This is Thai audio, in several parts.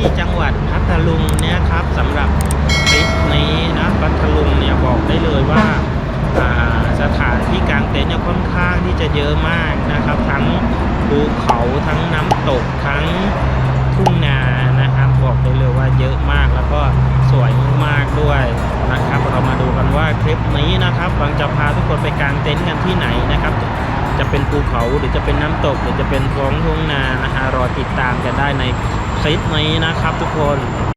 ที่จังหวัดพัทลุงเนี่ยครับสำหรับทริปนี้นะพัทลุงเนี่ยบอกได้เลยว่าสถานที่กางเต็นท์เนี่ยค่อนข้างที่จะเยอะมากนะครับ ทั้งภูเขาทั้งน้ำตกทั้งทุ่งนานะครับบอกได้เลยว่าเยอะมากแล้วก็สวยมากๆด้วยนะครับ เรามาดูกันว่าทริปนี้นะครับบางจะพาทุกคนไปกางเต็นท์กันที่ไหนนะครับจะเป็นภูเขาหรือจะเป็นน้ำตกหรือจะเป็นท้องทุ่งนานะฮะรอติดตามกันได้ใน คลิปนี้นะครับทุกคน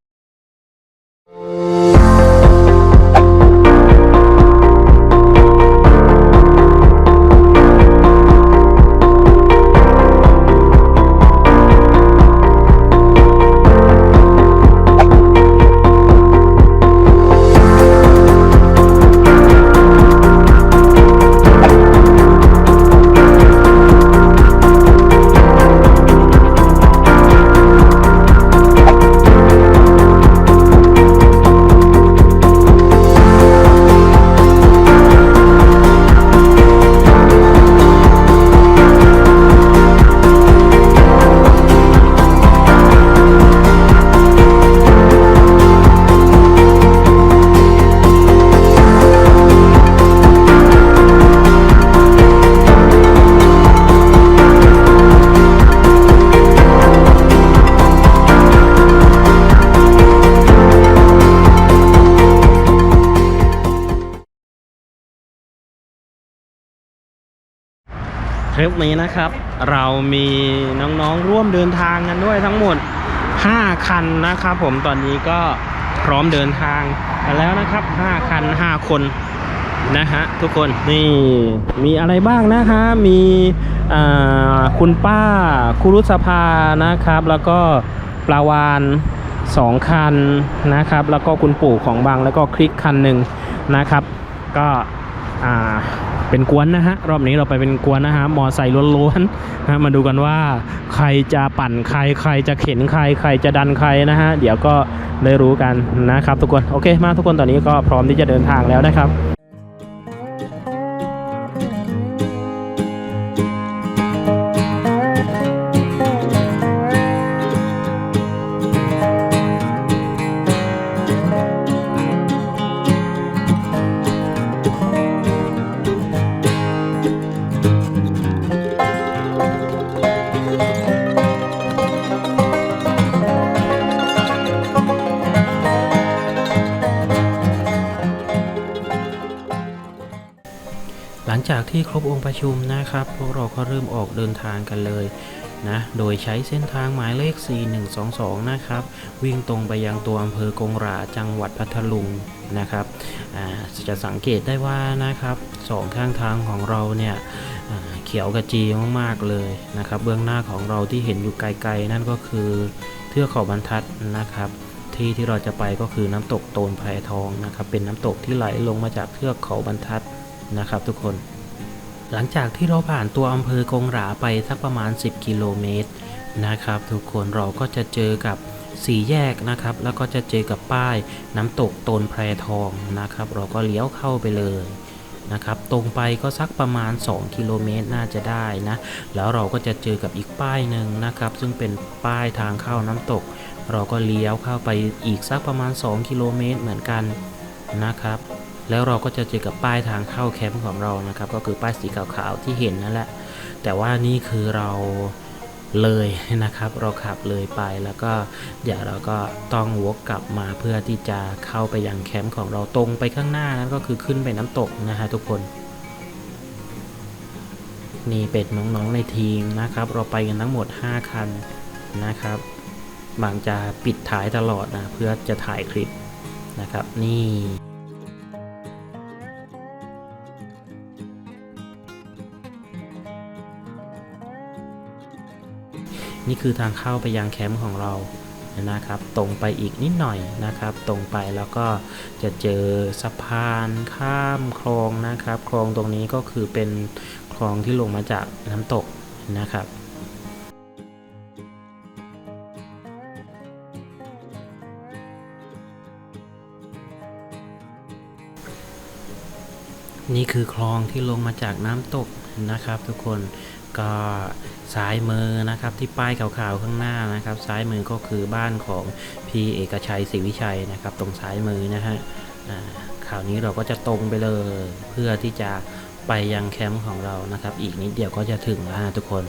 ทริปนี้นะครับ เรามีน้องๆร่วมเดินทางกันด้วยทั้งหมด 5 คันนะครับผมตอนนี้ก็พร้อมเดินทางกันแล้วนะครับ 5 คัน 5 คนนะฮะทุกคนนี่มีอะไรบ้างนะฮะมีคุณป้าคุรุษภานะครับ แล้วก็ปลาวานสองคันนะครับ แล้วก็คุณปู่ของบางแล้วก็คลิกคันหนึ่งนะครับ ก็อ่า เป็นกวนนะฮะรอบนี้เราไปเป็นกวนนะฮะมอไซค์ล้วนๆนะมาดูกันว่า ใครจะปั่นใครใครจะเข็นใครใครจะดันใครนะฮะเดี๋ยวก็ได้รู้กันนะครับทุกคนโอเค มาทุกคนตอนนี้ก็พร้อมที่จะเดินทางแล้วนะครับ ประชุมนะครับ พวกเราก็เริ่มออกเดินทางกันเลยนะ โดยใช้เส้นทางหมายเลข 4122 นะครับ วิ่งตรงไปยังตัวอำเภอกงหราจังหวัดพัทลุงนะครับจะสังเกตได้ว่านะครับสองข้างทางของเราเนี่ยเขียวกระจีมากๆเลยนะครับ เบื้องหน้าของเราที่เห็นอยู่ไกลๆ นั่นก็คือเทือกเขาบรรทัดนะครับ ที่ที่เราจะไปก็คือน้ำตกโตนแพรทองนะครับ เป็นน้ำตกที่ไหลลงมาจากเทือกเขาบรรทัดนะครับ ทุกคน หลังจากที่เราผ่านตัวอำเภอกงหราไปสักประมาณ 10 กิโลเมตรนะครับ ทุกคนเราก็จะเจอกับสี่แยกนะครับ แล้วก็จะเจอกับป้ายน้ำตกโตนแพรทองนะครับ เราก็เลี้ยวเข้าไปเลยนะครับ ตรงไปก็สักประมาณ 2 กิโลเมตรน่าจะได้นะ แล้วเราก็จะเจอกับอีกป้ายหนึ่งนะครับ ซึ่งเป็นป้ายทางเข้าน้ำตก เราก็เลี้ยวเข้าไปอีกสักประมาณ 2 กิโลเมตรเหมือนกันนะครับ แล้วเราก็จะเจอกับป้ายทางเข้าแคมป์ของเรานะครับ ก็คือป้ายสีขาวๆที่เห็นนั่นแหละ แต่ว่านี่คือเราเลยนะครับ เราขับเลยไปแล้วก็เดี๋ยวเราก็ต้องวกกลับมาเพื่อที่จะเข้าไปยังแคมป์ของเราตรงไปข้างหน้านั้นก็คือขึ้นไปน้ำตกนะฮะทุกคนนี่เป็นน้องๆในทีมนะครับ เราไปกันทั้งหมด 5 คันนะครับ บางจะปิดท้ายตลอดนะเพื่อจะถ่ายคลิปนะครับ นี่ นี่คือทางเข้าไปยังแคมป์ของเรานะครับ ตรงไปอีกนิดหน่อยนะครับ ตรงไปแล้วก็จะเจอสะพานข้ามคลองนะครับ คลองตรงนี้ก็คือเป็นคลองที่ลงมาจากน้ำตกนะครับนี่คือคลองที่ลงมาจากน้ำตกนะครับ ทุกคนก็ ซ้ายมือนะครับที่ป้ายขาวๆข้างหน้านะครับ ซ้ายมือก็คือบ้านของพี่เอกชัยศรีวิชัยนะครับ ตรงซ้ายมือนะฮะข่าคราวนี้เราก็จะตรงไปเลยเพื่อที่จะไปยังแคมป์ของเรานะครับ อีกนิดเดียวก็จะถึงแล้วฮะทุกคน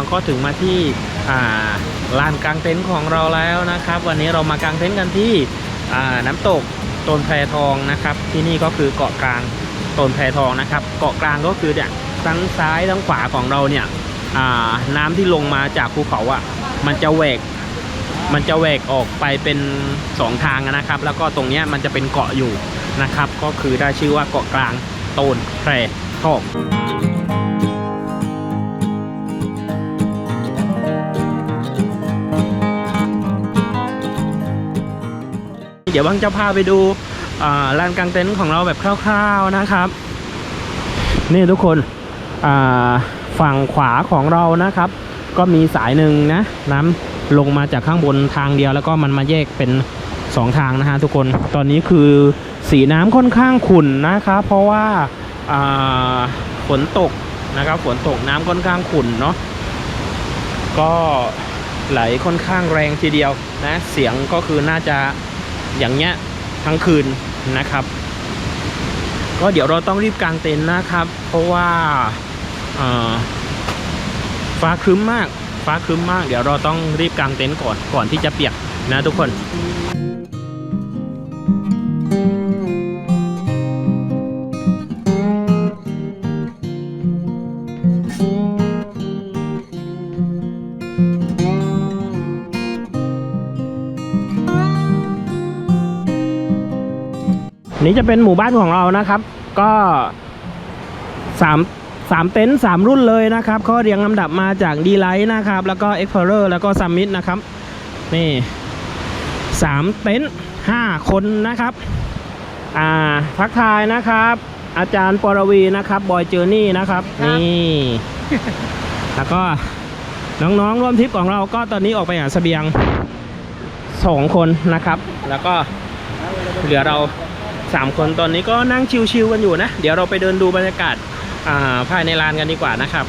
อนนี้นะครับบางก็ถึงมาที่ลานกลางเต็นท์ของเราแล้วนะครับ วันนี้เรามากางเต็นท์กันที่น้ำตกโตนแพทองนะครับ ที่นี่ก็คือเกาะกลางโตนแพทองนะครับ เกาะกลางก็คือเนี่ยทั้งซ้ายทั้งขวาของเราเนี่ยน้ำที่ลงมาจากภูเขาอะมันจะแหวกมันจะแหวกออกไปเป็นสองทางนะครับ แล้วก็ตรงเนี้ยมันจะเป็นเกาะอยู่นะครับ ก็คือได้ชื่อว่าเกาะกลางโตนแพทอง เดี๋ยวบังจะพาไปดูลานกลางเต็นท์ของเราแบบคร่าวๆนะครับ นี่ทุกคนฝั่งขวาของเรานะครับ ก็มีสายหนึ่งนะน้ำลงมาจากข้างบนทางเดียวแล้วก็มันมาแยกเป็นสองทางนะฮะทุกคนตอนนี้คือสีน้ำค่อนข้างขุ่นนะครับ เพราะว่าฝนตกนะครับฝนตกน้ำค่อนข้างขุ่นเนาะก็ไหลค่อนข้างแรงทีเดียวนะ เสียงก็คือน่าจะ อย่างเงี้ยทั้งคืนนะครับ ก็เดี๋ยวเราต้องรีบกางเต็นท์นะครับ เพราะว่าฟ้าครึ้มมาก ฟ้าครึ้มมาก เดี๋ยวเราต้องรีบกางเต็นท์ก่อนก่อนที่จะเปียกนะทุกคน นี่จะเป็นหมู่บ้านของเรานะครับ ก็สามสามเต็นท์สามรุ่นเลยนะครับเขาเรียงลำดับมาจากดีไลท์นะครับ แล้วก็ Explorer แล้วก็ Summit นะครับ นี่สามเต็นท์ห้าคนนะครับ อ่าทักทายนะครับ อาจารย์ปรวีนะครับบอยเจอร์นี่นะครับครับนี่แล้วก็น้องๆร่วมทริปของเราก็ตอนนี้ออกไปหาเสบียงสองคนนะครับ แล้วก็เหลือเรา สามคนตอนนี้ก็นั่งชิวๆกันอยู่นะ เดี๋ยวเราไปเดินดูบรรยากาศาภายในลานกันดีกว่านะครับ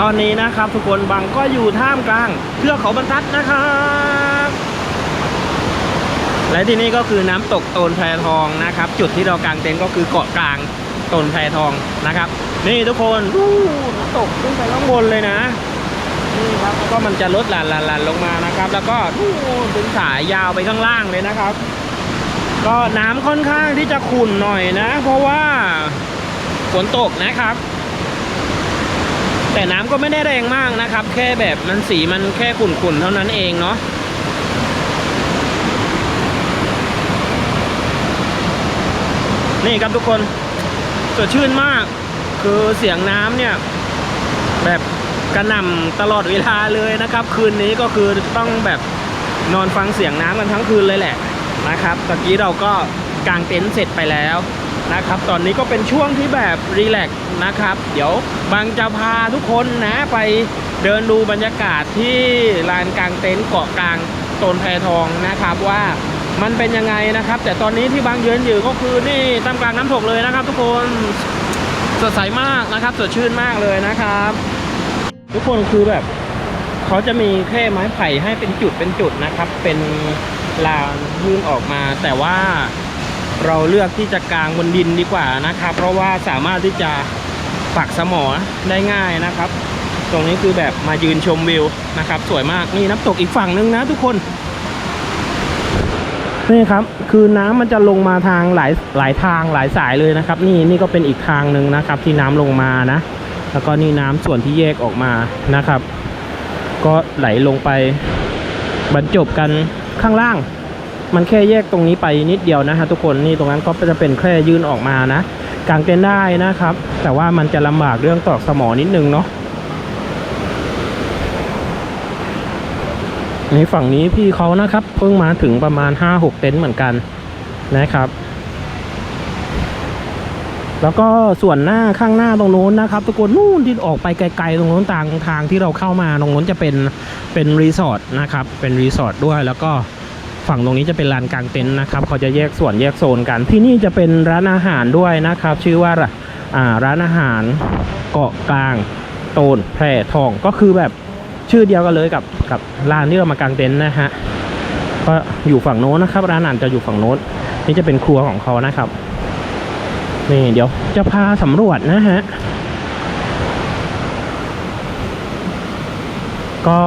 ตอนนี้นะครับทุกคนบังก็อยู่ท่ามกลางเทือกเขาบรรทัดนะครับ และที่นี่ก็คือน้ำตกโตนแพทองนะครับ จุดที่เรากางเต็นท์ก็คือเกาะกลางโตนแพทองนะครับ นี่ทุกคนน้ำตกขึ้นไปข้างบนเลยนะนี่ครับแล้วก็มันจะลดหลั่นหลั่นหลันลงมานะครับ แล้วก็วู้เป็นสายยาวไปข้างล่างเลยนะครับ ก็น้ำค่อนข้างที่จะขุ่นหน่อยนะ เพราะว่าฝนตกนะครับ แต่น้ำก็ไม่ได้แรงมากนะครับ แค่แบบมันสีมันแค่ขุ่นๆเท่านั้นเองเนาะ นี่ครับทุกคนสดชื่นมาก คือเสียงน้ำเนี่ย แบบกระหน่ำตลอดเวลาเลยนะครับ คืนนี้ก็คือต้องแบบนอนฟังเสียงน้ำกันทั้งคืนเลยแหละนะครับตะกี้เราก็กางเต็นท์เสร็จไปแล้วนะครับ ตอนนี้ก็เป็นช่วงที่แบบรีแลกซ์นะครับ เดี๋ยวบางจะพาทุกคนนะไปเดินดูบรรยากาศที่ลานกลางเต็นท์เกาะกลางโตนแพทองนะครับว่า มันเป็นยังไงนะครับ แต่ตอนนี้ที่บางยืนอยู่ก็คือนี่ตามกลางน้ำตกเลยนะครับ ทุกคนสดใสมากนะครับ สดชื่นมากเลยนะครับ ทุกคนคือแบบเขาจะมีแค่ไม้ไผ่ให้เป็นจุดเป็นจุดนะครับ เป็นลานยื่นออกมา แต่ว่าเราเลือกที่จะกางบนดินดีกว่านะครับ เพราะว่าสามารถที่จะปักสมอได้ง่ายนะครับ ตรงนี้คือแบบมายืนชมวิวนะครับ สวยมากนี่น้ำตกอีกฝั่งนึงนะทุกคน นี่ครับคือน้ำมันจะลงมาทางหลายหลายทางหลายสายเลยนะครับ นี่นี่ก็เป็นอีกทางหนึ่งนะครับ ที่น้ำลงมานะ แล้วก็นี่น้ำส่วนที่แยกออกมานะครับ ก็ไหลลงไปบรรจบกันข้างล่าง มันแค่แยกตรงนี้ไปนิดเดียวนะฮะทุกคนนี่ตรงนั้นก็จะเป็นแค่ยื่นออกมานะกางเต็นท์ได้นะครับ แต่ว่ามันจะลำบากเรื่องตอกสมอนิดนึงเนาะ ในฝั่งนี้พี่เขานะครับ เพิ่งมาถึงประมาณ 5-6 เต็นท์เหมือนกันนะครับ แล้วก็ส่วนหน้าข้างหน้าตรงโน้นนะครับทุกคนนู่นที่ออกไปไกลๆตรงโน้นทางทางที่เราเข้ามาตรงโน้นจะเป็นเป็นรีสอร์ทนะครับ เป็นรีสอร์ทด้วยแล้วก็ฝั่งตรงนี้จะเป็นลานกลางเต็นท์นะครับเขาจะแยกส่วนแยกโซนกัน ที่นี่จะเป็นร้านอาหารด้วยนะครับ ชื่อว่าอ่าร้านอาหารเกาะกลางโตนแพร่ทองก็คือแบบ ชื่อเดียวกันเลยกับกับร้านที่เรามากางเต็นท์นะฮะก็อยู่ฝั่งโน้นนะครับ ร้านอาหารจะอยู่ฝั่งโน้นนี่จะเป็นครัวของเขานะครับ นี่เดี๋ยวจะพาสำรวจนะฮะก็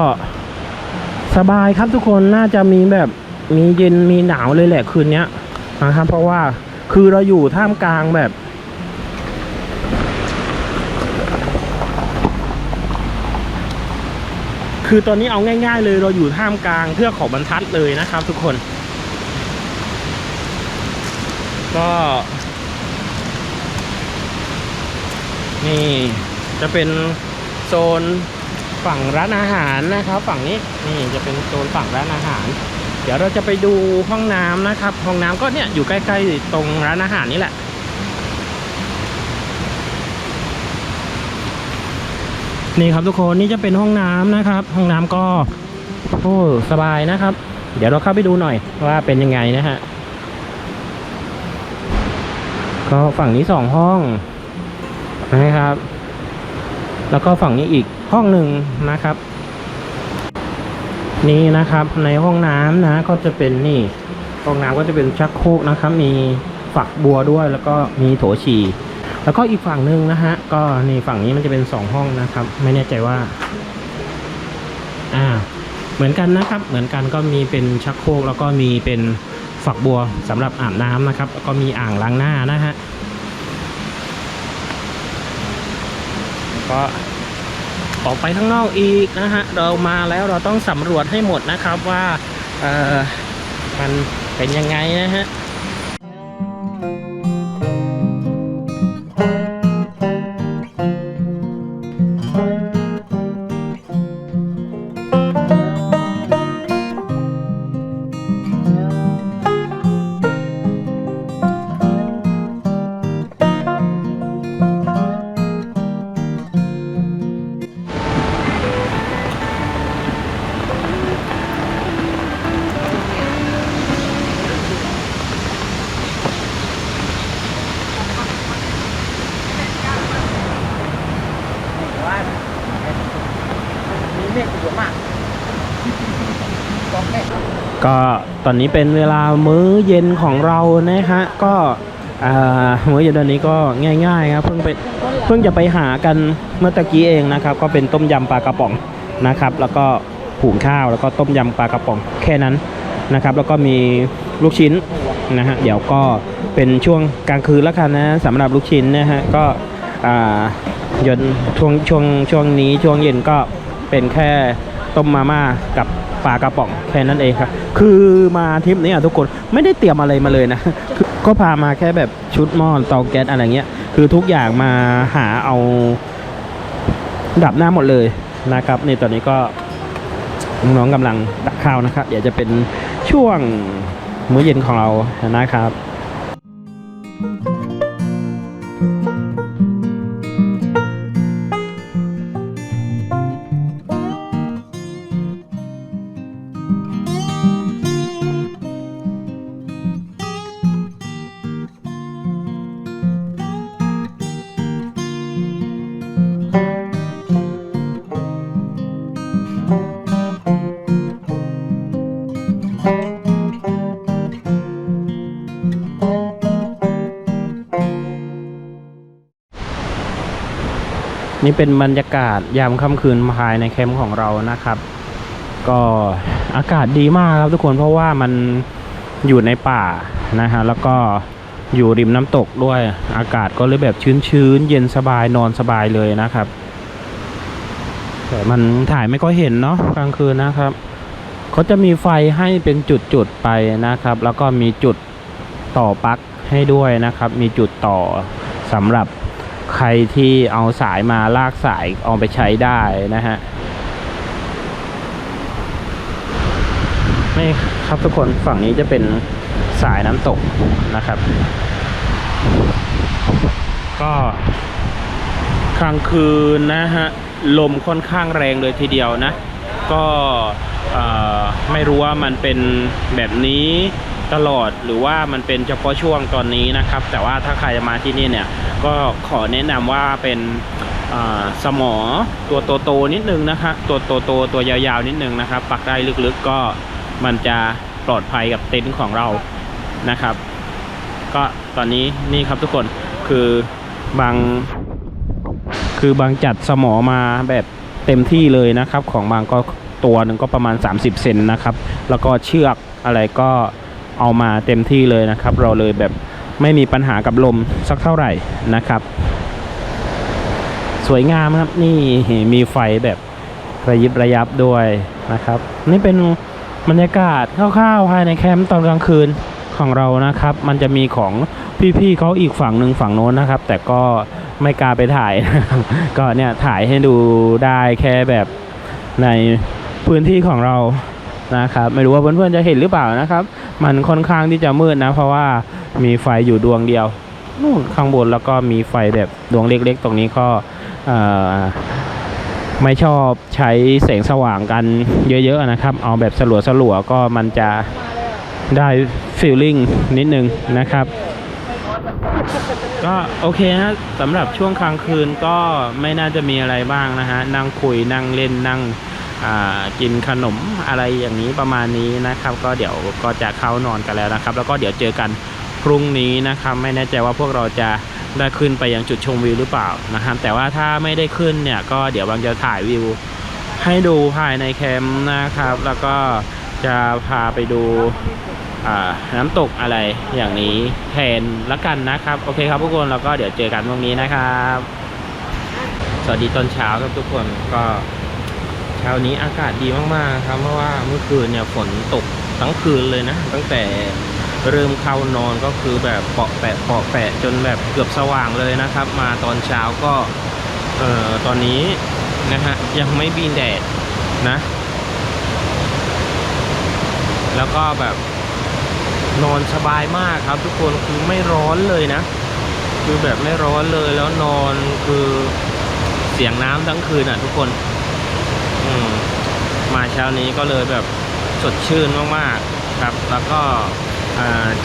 สบายครับทุกคนน่าจะมีแบบมีเย็นมีหนาวเลยแหละคืนนี้นะครับ เพราะว่าคือเราอยู่ท่ามกลางแบบ คือตอนนี้เอาง่าย ๆ เลยเราอยู่ท่ามกลางเทือกเขาบรรทัดเลยนะครับ ทุกคน ก็นี่จะเป็นโซนฝั่งร้านอาหารนะครับ ฝั่งนี้นี่จะเป็นโซนฝั่งร้านอาหาร เดี๋ยวเราจะไปดูห้องน้ำนะครับ ห้องน้ำก็เนี่ยอยู่ใกล้ ๆ ตรงร้านอาหารนี่แหละ นี่ครับทุกคนนี่จะเป็นห้องน้ำนะครับ ห้องน้ำก็โอ้สบายนะครับ เดี๋ยวเราเข้าไปดูหน่อยว่าเป็นยังไงนะฮะก็ฝั่งนี้สองห้องนะครับ แล้วก็ฝั่งนี้อีกห้องหนึ่งนะครับ นี่นะครับในห้องน้ำนะ ก็จะเป็นนี่ห้องน้ำก็จะเป็นชักโครกนะครับ มีฝักบัวด้วยแล้วก็มีโถฉี่ แล้วก็อีกฝั่งหนึ่งนะฮะ ก็นี่ฝั่งนี้มันจะเป็นสองห้องนะครับ ไม่แน่ใจว่า อ่า เหมือนกันนะครับ เหมือนกันก็มีเป็นชักโครกแล้วก็มีเป็นฝักบัวสำหรับอาบน้ำนะครับ แล้วก็มีอ่างล้างหน้านะฮะก็ออกไปข้างนอกอีกนะฮะ เรามาแล้วเราต้องสำรวจให้หมดนะครับว่า เออมันเป็นยังไงนะฮะ อนนี้เป็นเวลามื้อเย็นของเรานะฮะก็มื้อเย็นตอนนี้ก็ง่ายๆครับเพิ่งไปเพิ่งจะไปหากันเมื่อตะกี้เองนะครับ ก็เป็นต้มยำปลากระป๋องนะครับ แล้วก็ผูงข้าวแล้วก็ต้มยำปลากระป๋องแค่นั้นนะครับ แล้วก็มีลูกชิ้นนะฮะเดี๋ยวก็เป็นช่วงกลางคืนแล้วกันนะสำหรับลูกชิ้นนะฮะก็ยนช่วงช่วงช่วงนี้ช่วงเย็นก็เป็นแค่ต้มมาม่ากับ ปลากระป๋องแค่นั้นเองครับ คือมาทริปนี้อะทุกคนไม่ได้เตรียมอะไรมาเลยนะ ก็พามาแค่แบบชุดหม้อเตาแก๊สอะไรเงี้ย คือทุกอย่างมาหาเอาดับหน้าหมดเลยนะครับนี่ตอนนี้ก็น้องๆกำลังดักข้าวนะครับเดี๋ยวจะเป็นช่วงมื้อเย็นของเรานะครับ นี่เป็นบรรยากาศยามค่ำคืนภายในแคมป์ของเรานะครับ ก็อากาศดีมากครับทุกคนเพราะว่ามันอยู่ในป่านะฮะแล้วก็อยู่ริมน้ำตกด้วยอากาศก็เลยแบบชื้นๆเย็นสบายนอนสบายเลยนะครับ แต่มันถ่ายไม่ค่อยเห็นเนาะกลางคืนนะครับเขาจะมีไฟให้เป็นจุดๆไปนะครับ แล้วก็มีจุดต่อปลั๊กให้ด้วยนะครับ มีจุดต่อสำหรับ ใครที่เอาสายมาลากสายเอาไปใช้ได้นะฮะนี่ครับทุกคนฝั่งนี้จะเป็นสายน้ำตกนะครับ ก็กลางคืนนะฮะลมค่อนข้างแรงเลยทีเดียวนะ ก็ไม่รู้ว่ามันเป็นแบบนี้ ตลอดหรือว่ามันเป็นเฉพาะช่วงตอนนี้นะครับ แต่ว่าถ้าใครจะมาที่นี่เนี่ยก็ขอแนะนำว่าเป็นสมอตัวโตๆนิดนึงนะคะตัวโตๆตัวยาวๆนิดนึงนะครับ ปักได้ลึกๆก็มันจะปลอดภัยกับเต็นท์ของเรานะครับ ก็ตอนนี้นี่ครับทุกคนคือบางคือบางจัดสมอมาแบบเต็มที่เลยนะครับ ของบางก็ตัวหนึ่งก็ประมาณ 30 เซนนะครับ แล้วก็เชือกอะไรก็ เอามาเต็มที่เลยนะครับ เราเลยแบบไม่มีปัญหากับลมสักเท่าไหร่นะครับ สวยงามครับนี่มีไฟแบบระยิบระยับด้วยนะครับ นี่เป็นบรรยากาศคร่าวๆภายในแคมป์ตอนกลางคืนของเรานะครับ มันจะมีของพี่ๆเขาอีกฝั่งหนึ่งฝั่งโน้นนะครับ แต่ก็ไม่กล้าไปถ่าย ก็เนี่ยถ่ายให้ดูได้แค่แบบในพื้นที่ของเรา นะครับไม่รู้ว่าเพื่อนๆจะเห็นหรือเปล่านะครับ มันค่อนข้างที่จะมืดนะ เพราะว่ามีไฟอยู่ดวงเดียวนู่นข้างบนแล้วก็มีไฟแบบดวงเล็กๆ ตรงนี้ก็ไม่ชอบใช้แสงสว่างกันเยอะๆนะครับ เอาแบบสลัวๆก็มันจะได้ฟีลลิ่งนิดนึงนะครับ ก็โอเคนะสำหรับช่วงกลางคืนก็ไม่น่าจะมีอะไรบ้างนะฮะ นั่งคุยนั่งเล่นนั่ง กินขนมอะไรอย่างนี้ประมาณนี้นะครับ ก็เดี๋ยวก็จะเข้านอนกันแล้วนะครับ แล้วก็เดี๋ยวเจอกันพรุ่งนี้นะครับ ไม่แน่ใจว่าพวกเราจะได้ขึ้นไปยังจุดชมวิวหรือเปล่านะครับ แต่ว่าถ้าไม่ได้ขึ้นเนี่ยก็เดี๋ยวบางจะถ่ายวิว ให้ดูภายในแคมป์นะครับ แล้วก็จะพาไปดูน้ำตกอะไรอย่างนี้แทนละกันนะครับ โอเคครับทุกคนแล้วก็เดี๋ยวเจอกันพรุ่งนี้นะครับ สวัสดีตอนเช้าครับทุกคนก็ เช้านี้อากาศดีมากๆครับเพราะว่าเมื่อคืนเนี่ยฝนตกทั้งคืนเลยนะ ตั้งแต่เริ่มเข้านอนก็คือแบบเปาะแปะเปาะแปะจนแบบเกือบสว่างเลยนะครับ มาตอนเช้าก็เอ่อตอนนี้นะฮะยังไม่บีนแดดนะ แล้วก็แบบนอนสบายมากครับ ทุกคนคือไม่ร้อนเลยนะ คือแบบไม่ร้อนเลยแล้วนอนคือเสียงน้ำทั้งคืนอะทุกคน มาเช้านี้ก็เลยแบบสดชื่นมากๆครับ แล้วก็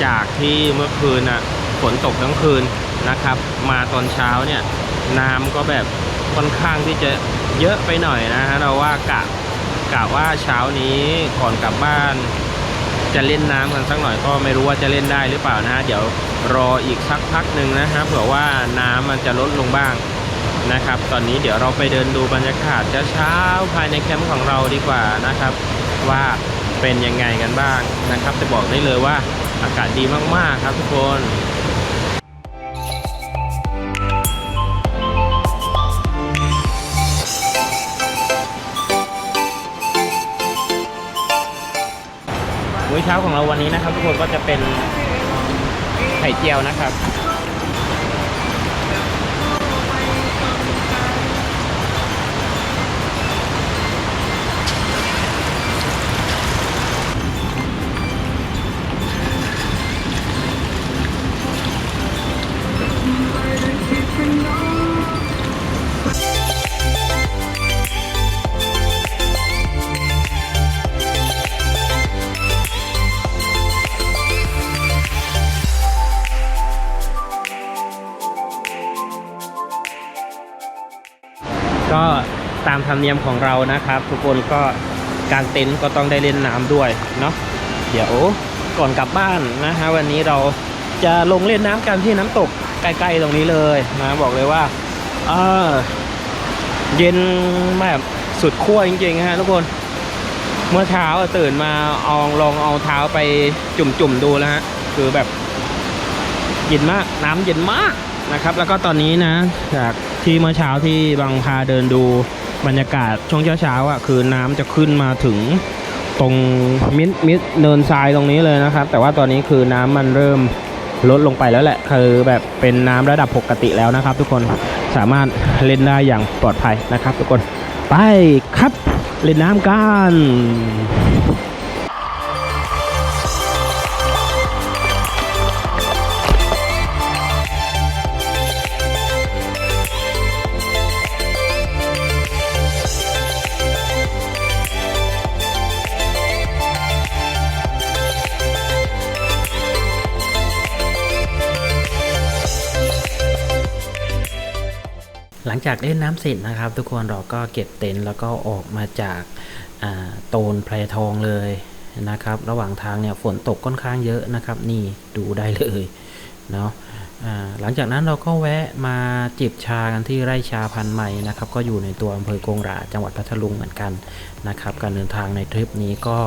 จากที่เมื่อคืนอะฝนตกทั้งคืนนะครับ มาตอนเช้าเนี่ยน้ำก็แบบค่อนข้างที่จะเยอะไปหน่อยนะฮะเราว่ากะกะว่าเช้านี้ก่อนกลับบ้าน จะเล่นน้ำกันสักหน่อยก็ไม่รู้ว่าจะเล่นได้หรือเปล่านะฮะเดี๋ยวรออีกสักพักหนึ่งนะฮะเผื่อว่าน้ำมันจะลดลงบ้าง นะครับ ตอนนี้เดี๋ยวเราไปเดินดูบรรยากาศเช้าๆภายในแคมป์ของเราดีกว่านะครับ ว่าเป็นยังไงกันบ้างนะครับ จะบอกได้เลยว่าอากาศดีมากๆครับทุกคนมื้อเช้าของเราวันนี้นะครับ ทุกคนก็จะเป็นไข่เจียวนะครับ ธรรมเนียมของเรานะครับ ทุกคนก็กางเต็นท์ก็ต้องได้เล่นน้ำด้วยเนาะเดี๋ยวก่อนกลับบ้านนะฮะวันนี้เราจะลงเล่นน้ำกันที่น้ำตกใกล้ๆตรงนี้เลยนะบอกเลยว่าเออเย็นแบบสุดขั้วจริงๆฮะทุกคนเมื่อเช้าตื่นมาเอาลองเอาเท้าไปจุ่มๆดูแล้วฮะคือแบบเย็นมากน้ำเย็นมากนะครับ แล้วก็ตอนนี้นะ จากที่เมื่อเช้าที่บางพาเดินดู บรรยากาศช่วงเช้าๆอะคือน้ำจะขึ้นมาถึงตรงมิดมิดเนินทรายตรงนี้เลยนะครับ แต่ว่าตอนนี้คือน้ำมันเริ่มลดลงไปแล้วแหละ คือแบบเป็นน้ำระดับปกติแล้วนะครับ ทุกคนสามารถเล่นได้อย่างปลอดภัยนะครับ ทุกคนไปครับเล่นน้ำกัน หลังจากเล่นน้ำเสร็จนะครับ ทุกคนเราก็เก็บเต็นท์แล้วก็ออกมาจากาโตนแพรทองเลยนะครับ ระหว่างทางเนี่ยฝนตกค่อนข้างเยอะนะครับ นี่ดูได้เลยเนาะหลังจากนั้นเราก็แวะมาจิบชากันที่ไร่ชาพันธุ์ใหม่นะครับ ก็อยู่ในตัวอำเภอกงหราจังหวัดพัทลุงเหมือนกันนะครับ การเดินทางในทริปนี้ก็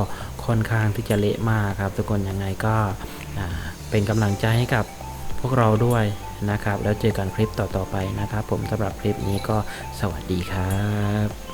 ค่อนข้างที่จะเละมากครับ ทุกคนยังไงก็เป็นกำลังใจให้กับพวกเราด้วย นะครับ แล้วเจอกันคลิปต่อๆไปนะครับ ผมสำหรับคลิปนี้ก็สวัสดีครับ